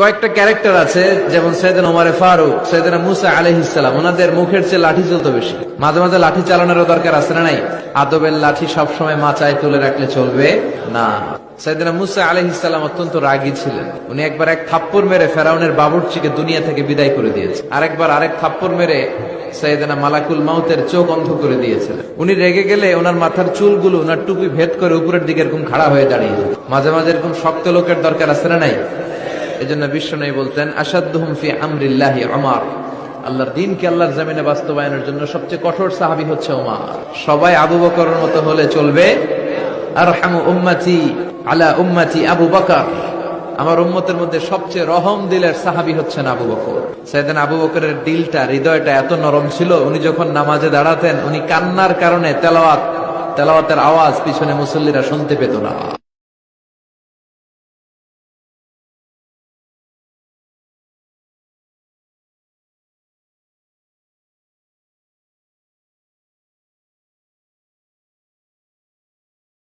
কয়েকটা ক্যারেক্টার আছে, যেমন সৈয়দিন ওমারে ফারুক, সৈয়দিনা মুসা আলহিসাম ওনাদের মুখের চেয়ে লাঠি চলতো বেশি। মাঝে মাঝে লাঠি চালানোরও দরকার আছে না নাই? আদবের লাঠি সবসময় মাচায় তুলে রাখলে চলবে না। মুসা আলহিসাম অত্যন্ত রাগী ছিলেন। উনি একবার এক থাপ্পড় মেরে ফেরাউনের বাবুর্চিকে দুনিয়া থেকে বিদায় করে দিয়েছে। আরেকবার আরেক থাপ্পড় মেরে সৈয়দনা মালাকুল মাউতের চোখ অন্ধ করে দিয়েছিলেন। উনি রেগে গেলে ওনার মাথার চুলগুলো ওনার টুপি ভেদ করে উপরের দিকে এরকম খাড়া হয়ে দাঁড়িয়ে মাঝে মাঝে এরকম শক্ত লোকের দরকার আছে না নাই? এজন্য বিশ্ব নেই বলতেন আসাদুহুম ফি আমরিল্লাহি আমার আল্লাহর দিনকে আল্লাহর জমিনে বাস্তবায়নের জন্য সবচেয়ে কঠোর সাহাবি হচ্ছে ওমার সবাই আবু বকরের মতো হলে চলবে? আর হামু উম্মাতি আলা উম্মাতি আবু বকর। আমার উম্মতের মধ্যে সবচেয়ে রহম দিলের সাহাবি হচ্ছেন আবু বকর। সেদিন আবু বকরের দিলটা, হৃদয়টা এত নরম ছিল, উনি যখন নামাজে দাঁড়াতেন, উনি কান্নার কারণে তেলাওয়াত, তেলাওয়াতের আওয়াজ পিছনে মুসল্লিরা শুনতে পেত না।